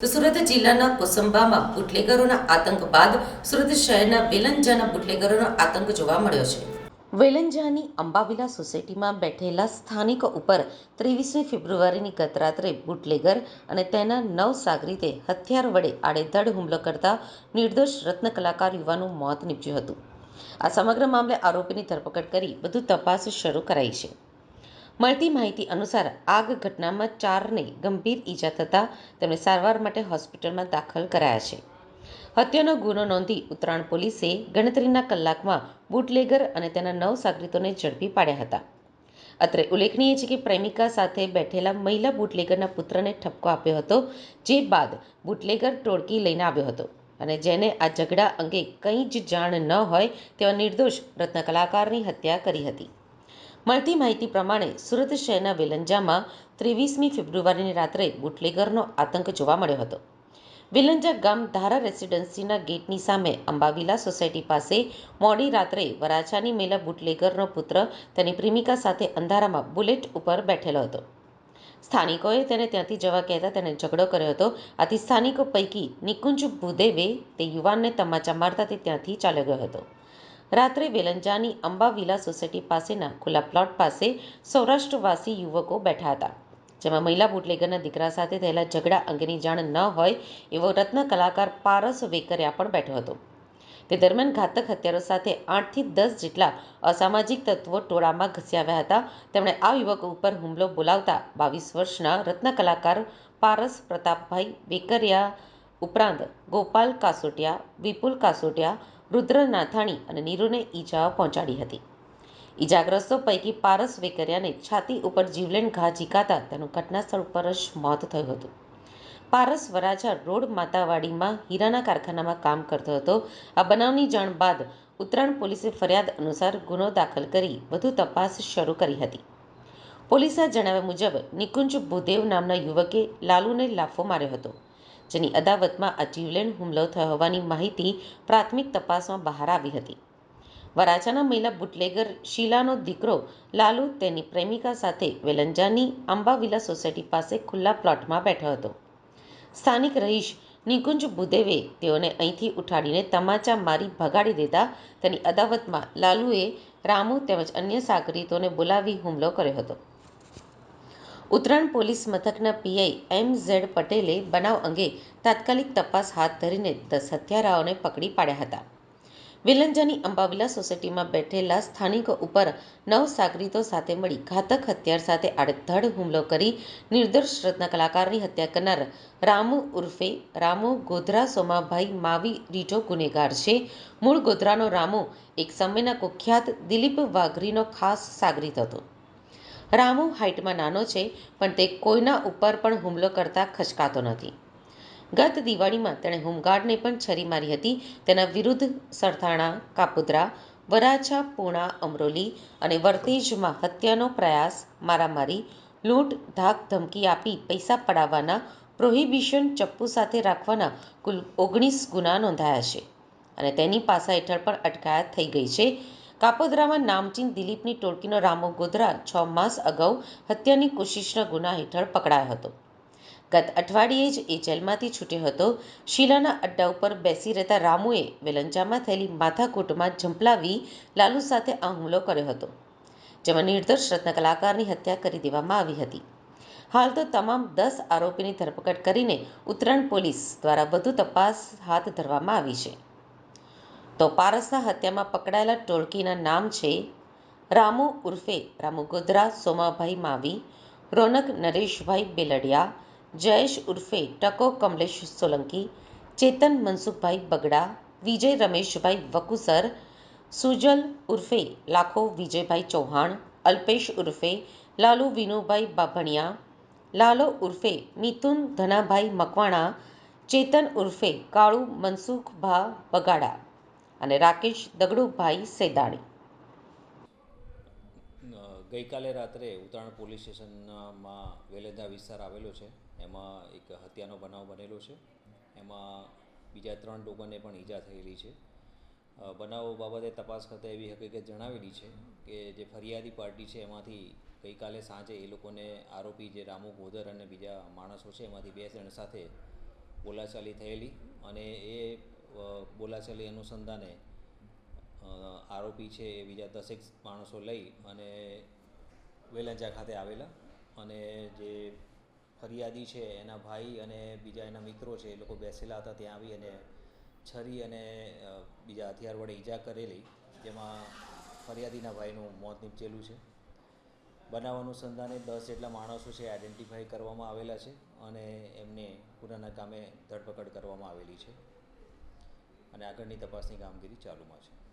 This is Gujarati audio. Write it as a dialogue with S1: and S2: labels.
S1: સુરત જિલ્લાના કોસંબામાં બુટલેગરોના આતંક બાદ સુરત શહેરના વેલંજાના બુટલેગરોનો આતંક જોવા મળ્યો છે. વેલંજાની અંબાવિલા સોસાયટીમાં બેઠેલા સ્થાનિકો ઉપર ત્રેવીસમી ફેબ્રુઆરીની ગતરાત્રે બુટલેગર અને તેના નવ સાગરીતે હથિયાર વડે આડેધડ હુમલો કરતા નિર્દોષ રત્ન કલાકાર યુવાનું મોત નીપજ્યું હતું. આ સમગ્ર મામલે આરોપીની ધરપકડ કરી વધુ તપાસ શરૂ કરાઈ છે. મળતી માહિતી અનુસાર આગ ઘટનામાં ચારને ગંભીર ઈજા થતાં તેમને સારવાર માટે હોસ્પિટલમાં દાખલ કરાયા છે. હત્યાનો ગુનો નોંધી ઉત્તરાયણ પોલીસે ગણતરીના કલાકમાં બુટલેગર અને તેના નવ સાગરીતોને ઝડપી પાડ્યા હતા. અત્રે ઉલ્લેખનીય છે કે પ્રેમિકા સાથે બેઠેલા મહિલા બુટલેગરના પુત્રને ઠપકો આપ્યો હતો, જે બાદ બુટલેગર ટોળકી લઈને આવ્યો હતો અને જેને આ ઝઘડા અંગે કંઈ જ જાણ ન હોય તેવા નિર્દોષ રત્ન કલાકારની હત્યા કરી હતી. મળતી માહિતી પ્રમાણે સુરત શહેરના વેલંજામાં ત્રેવીસમી ફેબ્રુઆરીની રાત્રે બુટલેગરનો આતંક જોવા મળ્યો હતો. વેલંજા ગામ ધારા રેસિડેન્સીના ગેટની સામે અંબાવિલા સોસાયટી પાસે મોડી રાત્રે વરાછાની મહિલા બુટલેગરનો પુત્ર તેની પ્રેમિકા સાથે અંધારામાં બુલેટ ઉપર બેઠેલો હતો. સ્થાનિકોએ તેને ત્યાંથી જવા કહેતા તેને ઝઘડો કર્યો હતો. આથી સ્થાનિકો પૈકી નિકુંજ ભૂદેવે તે યુવાનને તમાચા મારતા તે ત્યાંથી ચાલ્યો ગયો હતો. રાત્રે વેલંજાની અંબાવિલા સોસાયટી પાસેના ખુલ્લા પ્લોટ પાસે સૌરાષ્ટ્રવાસી યુવકો બેઠા હતા, જેમાં મહિલા બુટલેગરના દીકરા સાથે થયેલા ઝઘડા અંગેની જાણ ન હોય એવો રત્ન કલાકાર પારસ વેકરિયા પણ બેઠો હતો. તે દરમિયાન ઘાતક હત્યારો સાથે આઠથી દસ જેટલા અસામાજિક તત્વો ટોળામાં ઘસી આવ્યા હતા. તેમણે આ યુવક ઉપર હુમલો બોલાવતા બાવીસ વર્ષના રત્ન કલાકાર પારસ પ્રતાપભાઈ વેકરિયા ઉપરાંત ગોપાલ કાસોટિયા, વિપુલ કાસોટિયા રુદ્ર નાથાણી અને નીરુને ઈજાઓ પહોંચાડી હતી. ઈજાગ્રસ્તો પૈકી પારસ વેકરિયાને છાતી ઉપર જીવલેણ ઘા ઝીકાતા તેનું ઘટના સ્થળ પર જ મોત થયું હતું. પારસ વરાછા રોડ માતાવાડીમાં હીરાના કારખાનામાં કામ કરતો હતો. આ બનાવની જાણ બાદ ઉત્તરાયણ પોલીસે ફરિયાદ અનુસાર ગુનો દાખલ કરી વધુ તપાસ શરૂ કરી હતી. પોલીસના જણાવ્યા મુજબ નિકુંજ ભૂદેવ નામના યુવકે લાલુને લાફો માર્યો હતો. જેની અદાવતમાં આ જીવલેણ હુમલો થયો હોવાની માહિતી પ્રાથમિક તપાસમાં બહાર આવી હતી. વરાછાના મહિલા બુટલેગર શીલાનો દીકરો લાલુ તેની પ્રેમિકા સાથે વેલંજાની અંબાવિલા સોસાયટી પાસે ખુલ્લા પ્લોટમાં બેઠો હતો. સ્થાનિક રહીશ નિકુંજ બુદેવે તેઓને અહીંથી ઉઠાડીને તમાચા મારી ભગાડી દેતા તેની અદાવતમાં લાલુએ રામુ તેમજ અન્ય સાગરીતોને બોલાવી હુમલો કર્યો હતો. ઉત્તરાયણ પોલીસ મથકના પીઆઈ એમ ઝેડ પટેલે બનાવ અંગે તાત્કાલિક તપાસ હાથ ધરીને દસ હત્યારાઓને પકડી પાડ્યા હતા. વિલંજાની અંબાવિલા સોસાયટીમાં બેઠેલા સ્થાનિકો ઉપર નવ સાગરીતો સાથે મળી ઘાતક હથિયાર સાથે આડધડ હુમલો કરી નિર્દોષ રત્ન કલાકારની હત્યા કરનાર રામુ ઉર્ફે રામુ ગોધરા સોમાભાઈ માવી રીટો ગુનેગાર છે. મૂળ ગોધરાનો રામુ એક સમયના કુખ્યાત દિલીપ વાઘરીનો ખાસ સાગરીત હતો. રામુ હાઇટમાં નાનો છે, પણ તે કોઈના ઉપર પણ હુમલો કરતા ખચકાતો નથી. ગત દિવાળીમાં તેણે હોમગાર્ડને પણ છરી મારી હતી. તેના વિરુદ્ધ સરથાણા, કાપોદ્રા, વરાછા, પૂણા, અમરોલી અને વર્તેજમાં હત્યાનો પ્રયાસ મારામારી, લૂંટ, ધાક ધમકી આપી પૈસા પડાવવાના પ્રોહિબિશન ચપ્પુ સાથે રાખવાના કુલ ઓગણીસ ગુના નોંધાયા છે અને તેની પાસા હેઠળ પણ અટકાયત થઈ ગઈ છે. કાપોદ્રામાં નામચીન દિલીપની ટોળકીનો રામો ગોધરા છ માસ અગાઉ હત્યાની કોશિશના ગુના હેઠળ પકડાયો હતો. ગત અઠવાડિયે જ એ જેલમાંથી છૂટ્યો હતો. શીલાના અડ્ડા ઉપર બેસી રહેતા રામુએ વેલંજામાં થયેલી માથાકૂટમાં ઝંપલાવી લાલુ સાથે આ હુમલો કર્યો હતો, જેમાં નિર્દોષ રત્ન કલાકારની હત્યા કરી દેવામાં આવી હતી. હાલ તો તમામ દસ આરોપીની ધરપકડ કરીને ઉત્તરાયણ પોલીસ દ્વારા વધુ તપાસ હાથ ધરવામાં આવી છે. તો પારસના હત્યામાં પકડાયેલા ટોળકીના નામ છે રામુ ઉર્ફે રામુ ગોધરા, સોમાભાઈ માવી, રોનક નરેશભાઈ બેલડિયા, જયેશ ઉર્ફે ટકો કમલેશ સોલંકી, ચેતન મનસુખભાઈ બગડા, વિજય રમેશભાઈ વકુસર, સુજલ ઉર્ફે લાખો વિજયભાઈ ચૌહાણ, અલ્પેશ ઉર્ફે લાલુ વિનુભાઈ બાભણિયા, લાલો ઉર્ફે મિથુન ધનાભાઈ મકવાણા, ચેતન ઉર્ફે કાળુ મનસુખભા બગાડા. અને રાકેશ દગડુભાઈ સેદાણી.
S2: ગઈકાલે રાત્રે ઉત્તરાયણ પોલીસ સ્ટેશનમાં વેલેદા વિસ્તાર આવેલો છે. એમાં એક હત્યાનો બનાવ બનેલો છે. એમાં બીજા ત્રણ લોકોને પણ ઈજા થયેલી છે. બનાવ બાબતે તપાસ કરતાં એવી હકીકત જણાવેલી છે કે જે ફરિયાદી પાર્ટી છે એમાંથી ગઈકાલે સાંજે એ લોકોને આરોપી જે રામુ ગોદર અને બીજા માણસો છે એમાંથી બે જણ સાથે બોલાચાલી થયેલી અને એ બોલાચાલી અનુસંધાને આરોપી છે એ બીજા દસેક માણસો લઈ અને વેલંજા ખાતે આવેલા. અને જે ફરિયાદી છે એના ભાઈ અને બીજા એના મિત્રો છે એ લોકો બેસેલા હતા ત્યાં આવી અને છરી અને બીજા હથિયાર વડે ઈજા કરેલી, જેમાં ફરિયાદીના ભાઈનું મોત નીપજેલું છે. બનાવ અનુસંધાને દસ જેટલા માણસો છે આઈડેન્ટિફાઈ કરવામાં આવેલા છે અને એમને ગુનાના કામે ધરપકડ કરવામાં આવેલી છે. અને આગળની તપાસની કામગીરી ચાલુમાં છે.